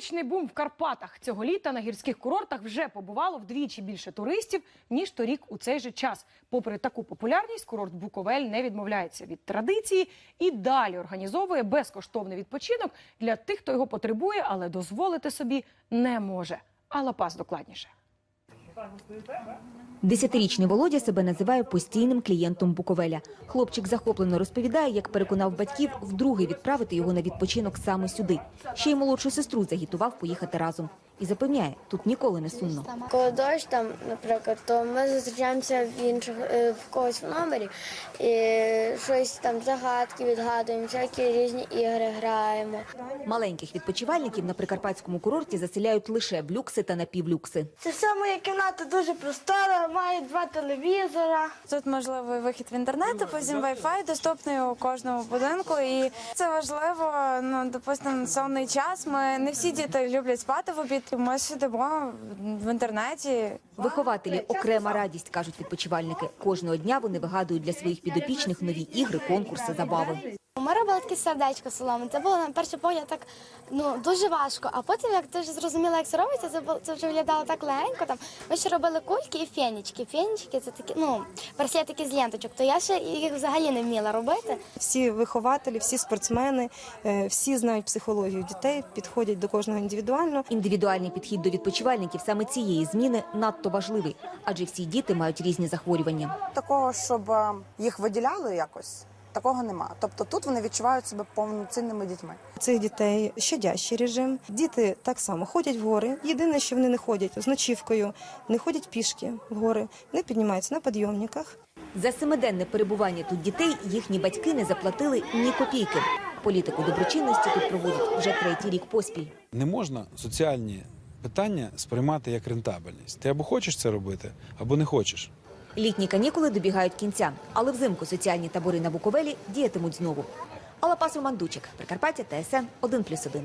Туристичний бум в Карпатах цього літа на гірських курортах вже побувало вдвічі більше туристів ніж торік у цей же час. Попри таку популярність, курорт Буковель не відмовляється від традиції і далі організовує безкоштовний відпочинок для тих, хто його потребує, але дозволити собі не може. А Пас докладніше. Десятирічний Володя себе називає постійним клієнтом Буковеля. Хлопчик захоплено розповідає, як переконав батьків вдруге відправити його на відпочинок саме сюди. Ще й молодшу сестру загітував поїхати разом. І запевняє, тут ніколи не сумно. Коли дощ там, наприклад, то ми зустрічаємося в інших е, в когось в номері і щось там загадки відгадуємо, всякі різні ігри граємо. Маленьких відпочивальників на прикарпатському курорті заселяють лише в люкси та напівлюкси. Це вся моя кімната дуже простора, має два телевізора. Тут можливий вихід в інтернет, потім Wi-Fi доступний у кожному будинку. І це важливо. Ну, допустимо, сонний час. Ми не всі діти люблять спати в обід. Ми сидимо в інтернеті. Вихователі окрема радість, кажуть відпочивальники. Кожного дня вони вигадують для своїх підопічних нові ігри, конкурси, забави. Ми робили таке сердечко соломи. Це було на перший погляд так ну дуже важко. А потім, як ти вже зрозуміла, як це робиться, це було це вже виглядало так легенько. Там ми ще робили кульки і фенічки. Фенічки це такі, ну браслетики з ленточок. То я ще їх взагалі не вміла робити. Всі вихователі, всі спортсмени, е, всі знають психологію дітей, підходять до кожного індивідуально. Індивідуальний підхід до відпочивальників саме цієї зміни надто важливий, адже всі діти мають різні захворювання. такого, щоб е, їх виділяли якось, такого нема. Тобто тут вони відчувають себе повноцінними дітьми. Цих дітей щадящий режим. Діти так само ходять в гори. Єдине, що вони не ходять з ночівкою, не ходять пішки в гори, не піднімаються на підйомниках. За семиденне перебування тут дітей їхні батьки не заплатили ні копійки. Політику доброчинності тут проводять вже третій рік поспіль. Не можна соціальні питання сприймати як рентабельність. Ти або хочеш це робити, або не хочеш. Літні канікули добігають кінця, але взимку соціальні табори на Буковелі діятимуть знову. Алла Пасов Мандучик, Прикарпаття, ТСН 1+,1.